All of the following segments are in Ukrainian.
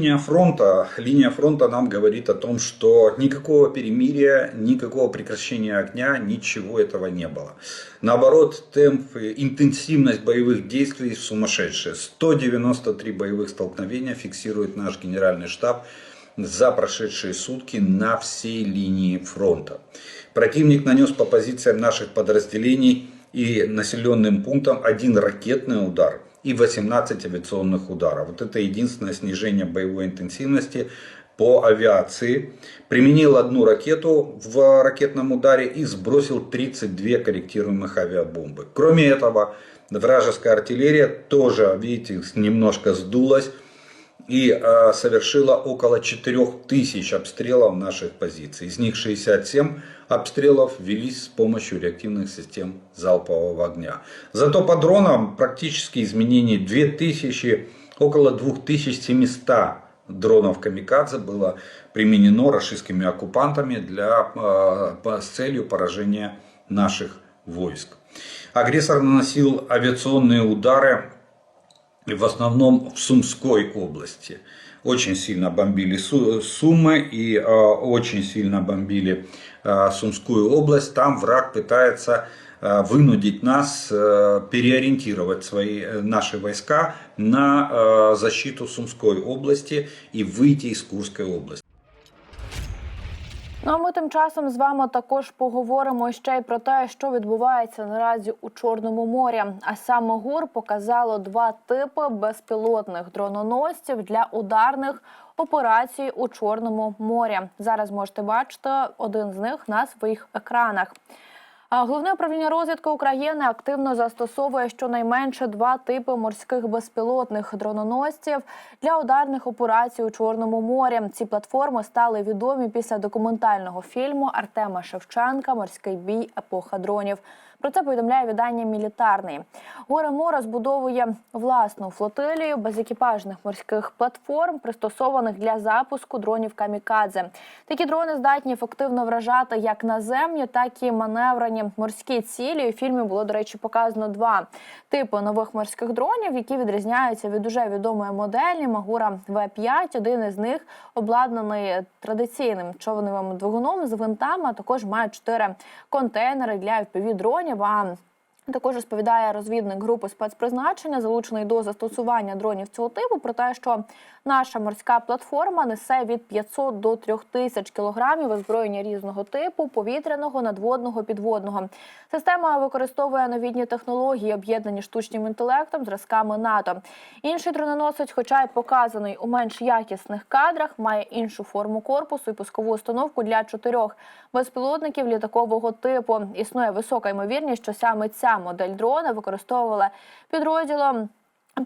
линия фронта, линия фронта нам говорит о том, что никакого перемирия, никакого прекращения огня, ничего этого не было. Наоборот, темп, интенсивность боевых действий сумасшедшая. 193 боевых столкновения фиксирует наш генеральный штаб за прошедшие сутки на всей линии фронта. Противник нанес по позициям наших подразделений и населенным пунктам один ракетный удар и 18 авиационных ударов. Вот это единственное снижение боевой интенсивности по авиации. Применил одну ракету в ракетном ударе и сбросил 32 корректируемых авиабомбы. Кроме этого, вражеская артиллерия тоже, видите, немножко сдулась и э, совершила около 4000 обстрелов наших позиций. Из них 67 обстрелов велись с помощью реактивных систем залпового огня. Зато по дронам практически изменений 2000, около 2700 дронов камикадзе было применено российскими оккупантами для, э, с целью поражения наших войск. Агрессор наносил авиационные удары в основном в Сумской области. Очень сильно бомбили Сумы и э, очень сильно бомбили э, Сумскую область. Там враг пытается э, вынудить нас э, переориентировать свои, э, наши войска на э, защиту Сумской области и выйти из Курской области. Ну а ми тим часом з вами також поговоримо ще й про те, що відбувається наразі у Чорному морі. А саме ГУР показало два типи безпілотних дрононосців для ударних операцій у Чорному морі. Зараз можете бачити один з них на своїх екранах. Головне управління розвідки України активно застосовує щонайменше два типи морських безпілотних дрононосців для ударних операцій у Чорному морі. Ці платформи стали відомі після документального фільму Артема Шевченка Морський бій епоха дронів. Про це повідомляє видання Мілітарний. Горе розбудовує власну флотилію безекіпажних морських платформ, пристосованих для запуску дронів камікадзе. Такі дрони здатні ефективно вражати як наземні, так і маневрені морські цілі. У фільмі було до речі показано два типи нових морських дронів, які відрізняються від уже відомої моделі Магура В5. Один із них обладнаний традиційним човновим двигуном з винтами. а Також має чотири контейнери для fpv. А також розповідає розвідник групи спецпризначення, залучений до застосування дронів цього типу, про те, що наша морська платформа несе від 500 до 3000 кілограмів озброєння різного типу, повітряного, надводного, підводного. Система використовує новітні технології, об'єднані штучним інтелектом, зразками НАТО. Інший дрононосець, хоча й показаний у менш якісних кадрах, має іншу форму корпусу і пускову установку для чотирьох безпілотників літакового типу. Існує висока ймовірність, що саме ця модель дрона використовувала підрозділом.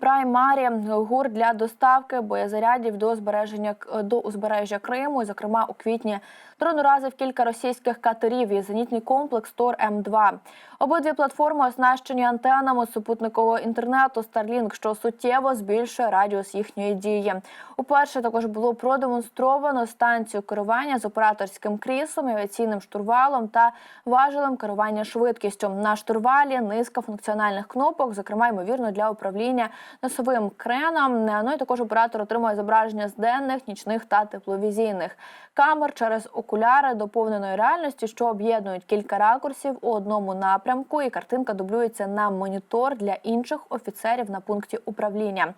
Праймарі гур для доставки боєзарядів до збереження до узбережжя Криму. Зокрема, у квітні дрон уразив кілька російських катерів і зенітний комплекс Тор М2. Обидві платформи оснащені антенами супутникового інтернету Starlink, що суттєво збільшує радіус їхньої дії. Уперше також було продемонстровано станцію керування з операторським кріслом, авіаційним штурвалом та важелем керування швидкістю. На штурвалі низка функціональних кнопок, зокрема ймовірно для управління носовим креном. Ну і також оператор отримує зображення з денних, нічних та тепловізійних камер через окуляри доповненої реальності, що об'єднують кілька ракурсів у одному напрямку, і картинка дублюється на монітор для інших офіцерів на пункті управління.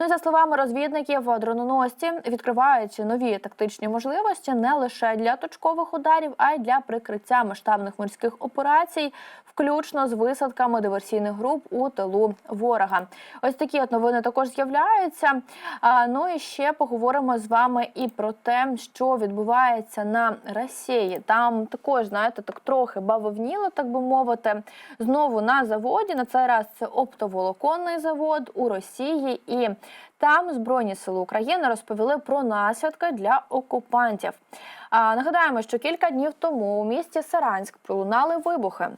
Ну і за словами розвідників, дрононосці відкривають нові тактичні можливості не лише для точкових ударів, а й для прикриття масштабних морських операцій, включно з висадками диверсійних груп у тилу ворога. Ось такі от новини також з'являються. Ну і ще поговоримо з вами і про те, що відбувається на Росії. Там також знаєте, так трохи бавовніло, так би мовити. Знову на заводі на цей раз це оптоволоконний завод у Росії і. Там Збройні сили України розповіли про наслідки для окупантів. А нагадаємо, що кілька днів тому у місті Саранськ пролунали вибухи.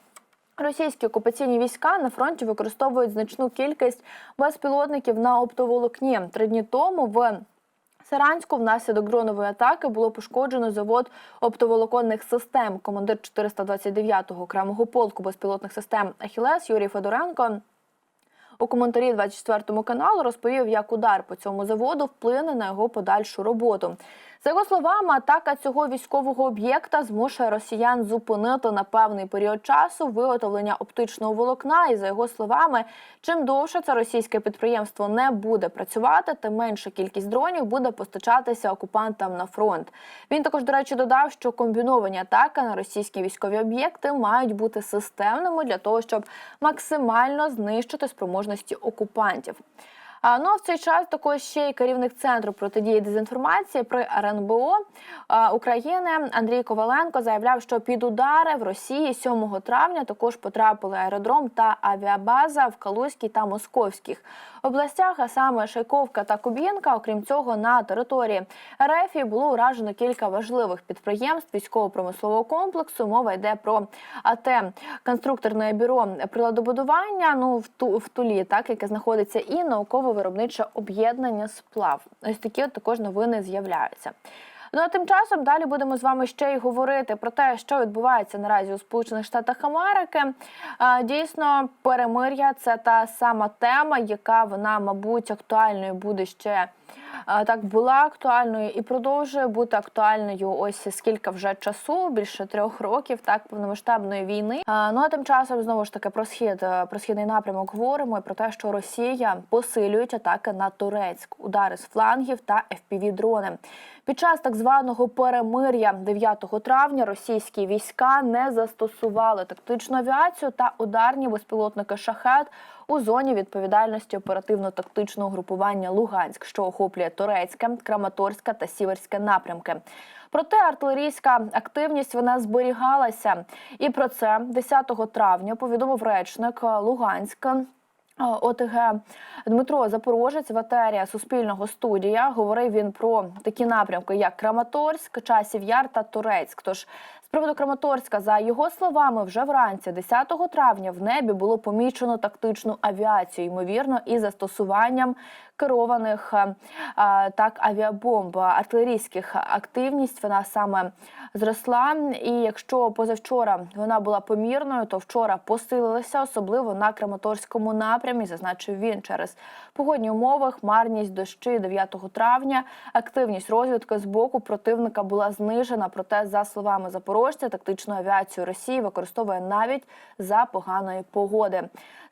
Російські окупаційні війська на фронті використовують значну кількість безпілотників на оптоволокні. Три дні тому в Саранську внаслідок дронової атаки було пошкоджено завод оптоволоконних систем. Командир 429-го окремого полку безпілотних систем Ахілес Юрій Федоренко У коментарі 24 каналу розповів, як удар по цьому заводу вплине на його подальшу роботу. За його словами, атака цього військового об'єкта змушує росіян зупинити на певний період часу виготовлення оптичного волокна. І за його словами, чим довше це російське підприємство не буде працювати, тим менша кількість дронів буде постачатися окупантам на фронт. Він також, до речі, додав, що комбіновані атаки на російські військові об'єкти мають бути системними для того, щоб максимально знищити спроможності окупантів. Ну а в цей час також ще й керівник центру протидії дезінформації при РНБО України Андрій Коваленко заявляв, що під удари в Росії 7 травня також потрапили аеродром та авіабаза в Калузькій та Московських областях, а саме Шайковка та Кубінка. Окрім цього, на території РФ було уражено кілька важливих підприємств військово-промислового комплексу. Мова йде про АТ конструкторне бюро приладобудування. Ну в ту в Тулі, так яке знаходиться, і науково-виробниче об'єднання сплав. Ось такі от також новини з'являються. Ну а тим часом далі будемо з вами ще й говорити про те, що відбувається наразі у Сполучених Штатах Америки. Дійсно, перемир'я це та сама тема, яка вона, мабуть, актуальною буде ще. Так була актуальною і продовжує бути актуальною. Ось скільки вже часу, більше трьох років, так повномасштабної війни. Ну а тим часом знову ж таки про схід е, про східний напрямок говоримо і про те, що Росія посилюють атаки на Турецьк, удари з флангів та fpv дрони Під час так званого перемир'я 9 травня російські війська не застосували тактичну авіацію та ударні безпілотники шахет у зоні відповідальності оперативно-тактичного групування Луганськ, що охоплює Турецьке, Краматорське та Сіверське напрямки. Проте артилерійська активність вона зберігалася, і про це 10 травня повідомив речник Луганська. ОТГ Дмитро Запорожець в етері Суспільного студія говорив він про такі напрямки, як Краматорськ, Часів Яр та Турецьк. Тож приводу Краматорська, за його словами, вже вранці, 10 травня, в небі було помічено тактичну авіацію, ймовірно, із застосуванням керованих а, так авіабомб. Артилерійських активність вона саме зросла. І якщо позавчора вона була помірною, то вчора посилилася, особливо на Краматорському напрямі. Зазначив він через погодні умови, хмарність дощі 9 травня. Активність розвідки з боку противника була знижена. Проте, за словами запорожця, тактичну авіацію Росії використовує навіть за поганої погоди.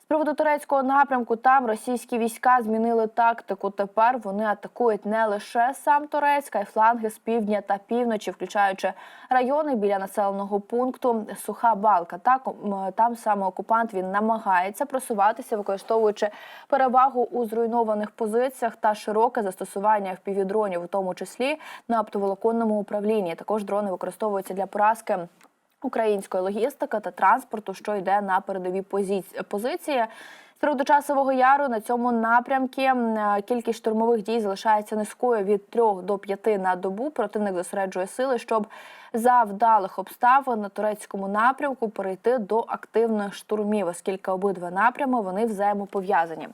Приводу турецького напрямку там російські війська змінили тактику. Тепер вони атакують не лише сам Турецьк, а й фланги з півдня та півночі, включаючи райони біля населеного пункту Суха Балка. Так там саме окупант він намагається просуватися, використовуючи перевагу у зруйнованих позиціях та широке застосування впівдронів, у тому числі на оптоволоконному управлінні. Також дрони використовуються для поразки. Української логістики та транспорту, що йде на передові позиції. Часового яру на цьому напрямку е, кількість штурмових дій залишається низькою від 3 до 5 на добу. Противник зосереджує сили, щоб за вдалих обставин на турецькому напрямку перейти до активних штурмів, оскільки обидва напрями вони взаємопов'язані.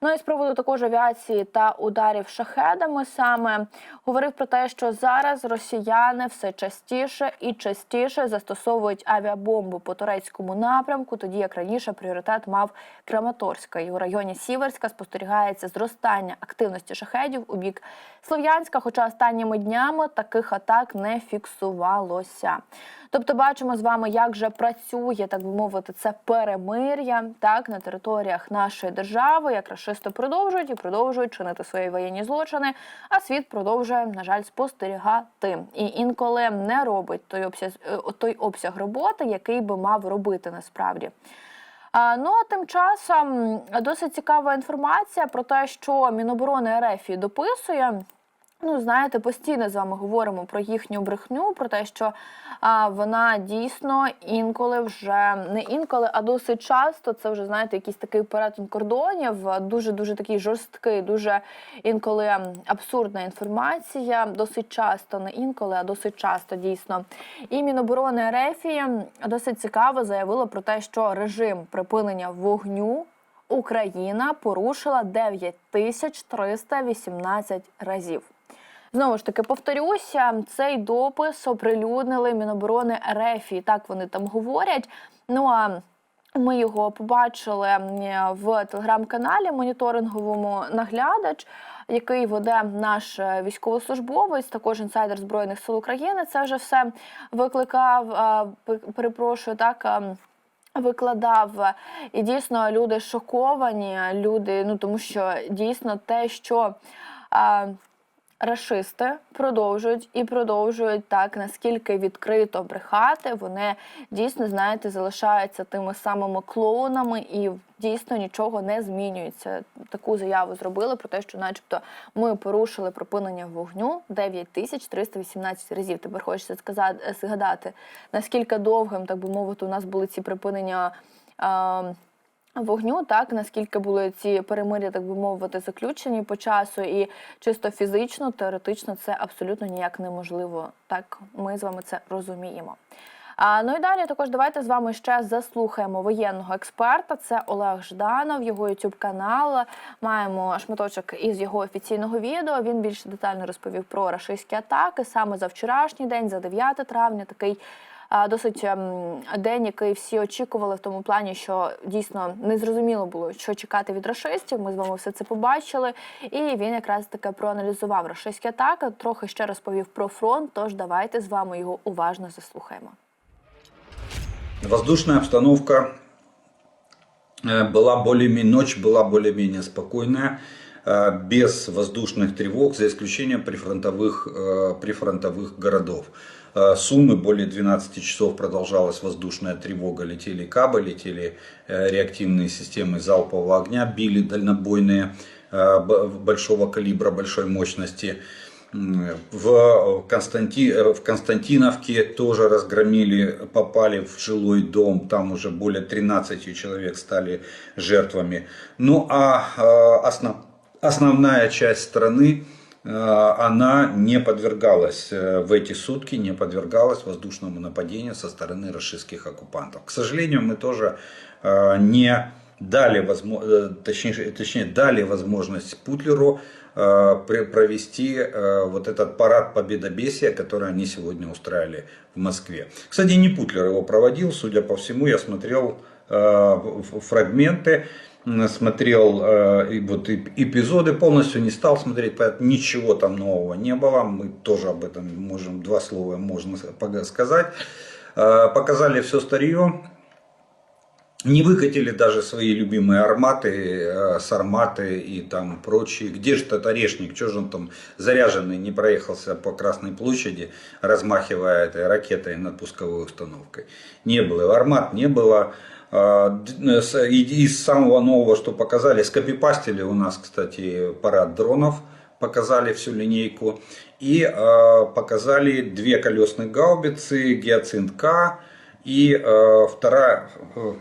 Ну і з приводу також авіації та ударів шахедами саме говорив про те, що зараз росіяни все частіше і частіше застосовують авіабомби по турецькому напрямку, тоді як раніше пріоритет мав Краматорська. І у районі Сіверська спостерігається зростання активності шахедів у бік Слов'янська. Хоча останніми днями таких атак не фіксувалося. Тобто, бачимо з вами, як же працює, так би мовити, це перемир'я так на територіях нашої держави. Як рашисти продовжують і продовжують чинити свої воєнні злочини, а світ продовжує, на жаль, спостерігати і інколи не робить той обсяг, е, той обсяг роботи, який би мав робити насправді. Ну а тим часом досить цікава інформація про те, що Міноборони РФ дописує. Ну, знаєте, постійно з вами говоримо про їхню брехню, про те, що а, вона дійсно інколи вже не інколи, а досить часто це вже знаєте, якийсь такий перетин кордонів, дуже дуже такий жорсткий, дуже інколи абсурдна інформація. Досить часто, не інколи, а досить часто дійсно. І Міноборони РФ досить цікаво заявило про те, що режим припинення вогню. Україна порушила 9318 разів. Знову ж таки, повторюся, цей допис оприлюднили Міноборони РФ. І так вони там говорять. Ну а Ми його побачили в телеграм-каналі моніторинговому наглядач, який веде наш е, військовослужбовець, також інсайдер збройних сил України. Це вже все викликав. е, Перепрошую, так. ем, Викладав і дійсно люди шоковані. Люди, ну тому що дійсно те, що е, Рашисти продовжують і продовжують так наскільки відкрито брехати. Вони дійсно знаєте залишаються тими самими клоунами і дійсно нічого не змінюється. Таку заяву зробили про те, що, начебто, ми порушили припинення вогню 9318 разів. Тепер хочеться сказати згадати наскільки довгим, так би мовити, у нас були ці припинення. е, Вогню, так наскільки були ці перемир'я, так би мовити, заключені по часу, і чисто фізично, теоретично це абсолютно ніяк неможливо. Так, ми з вами це розуміємо. А, ну і далі також давайте з вами ще заслухаємо воєнного експерта. Це Олег Жданов, його youtube канал. Маємо шматочок із його офіційного відео. Він більш детально розповів про рашистські атаки саме за вчорашній день, за 9 травня. Такий досить ем, день, який всі очікували в тому плані, що дійсно не зрозуміло було, що чекати від рашистів. Ми з вами все це побачили. І він якраз таки проаналізував рашистські атаки, трохи ще розповів про фронт. Тож давайте з вами його уважно заслухаємо. Воздушная обстановка э, была более-менее, ночь была более-менее спокойная, э, Без воздушных тревог, за исключением прифронтовых, э, прифронтовых городов. Э, Суммы более 12 часов продолжалась воздушная тревога, летели кабы, летели э, реактивные системы залпового огня, били дальнобойные э, большого калибра, большой мощности. В, Константи... э, в Константиновке тоже разгромили, попали в жилой дом, там уже более 13 человек стали жертвами. Ну а э, основ... основная часть страны, э, она не подвергалась э, в эти сутки, не подвергалась воздушному нападению со стороны российских оккупантов. К сожалению, мы тоже э, не дали, точнее, точнее, дали возможность Путлеру провести вот этот парад победобесия, который они сегодня устраивали в Москве. Кстати, не Путлер его проводил, судя по всему, я смотрел фрагменты, смотрел э, вот эп- эпизоды, полностью не стал смотреть, поэтому ничего там нового не было. Мы тоже об этом можем, два слова можно сказать. Э, Показали все старье, не выкатили даже свои любимые арматы, э, сарматы и там прочие. Где же тот орешник? Что же он там заряженный не проехался по Красной площади, размахивая этой ракетой над пусковой установкой? Не было. Армат не было. А, с- и- Из самого нового, что показали, скопипастили у нас, кстати, парад дронов показали всю линейку и э, показали две колесные гаубицы Гиацинт К и э, вторая э,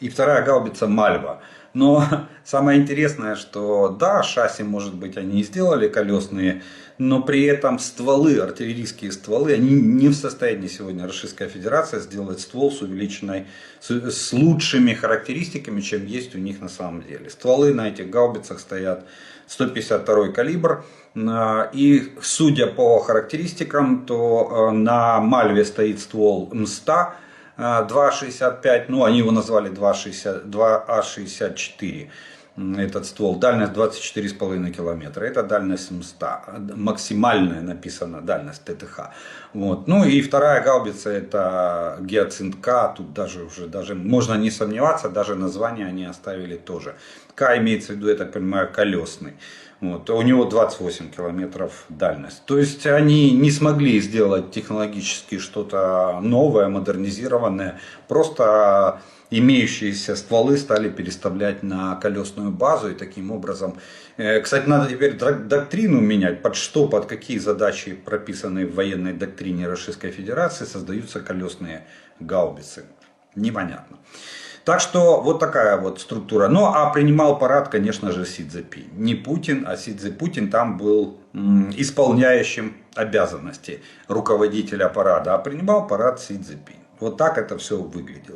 и вторая гаубица Мальва. Но самое интересное, что да, шасси, может быть, они и сделали колесные, но при этом стволы, артиллерийские стволы, они не в состоянии сегодня Российская Федерация сделать ствол с увеличенной, с, с лучшими характеристиками, чем есть у них на самом деле. Стволы на этих гаубицах стоят 152 калибр. А, И судя по характеристикам, то э, на Мальве стоит ствол М100, а, 2,65, ну они его назвали 2,60 2А64 м, этот ствол, дальность 24,5 километра, это дальность М100, максимальная написана дальность ТТХ. Вот. Ну и вторая гаубица это Гиацинт К, тут даже уже даже можно не сомневаться, даже название они оставили тоже. К имеется в виду, я так понимаю, колесный. Вот. У него 28 километров дальность. То есть они не смогли сделать технологически что-то новое, модернизированное. Просто имеющиеся стволы стали переставлять на колесную базу и таким образом. Э, Кстати, надо теперь док- доктрину менять, под что, под какие задачи, прописанные в военной доктрине Российской Федерации, создаются колесные гаубицы. Непонятно. Так что вот такая вот структура. Ну а принимал парад, конечно же, Си Цзепинь. Не Путин, а Си Цзепутин там был исполняющим обязанности руководителя парада. А принимал парад Си Цзепинь. Вот так это все выглядело.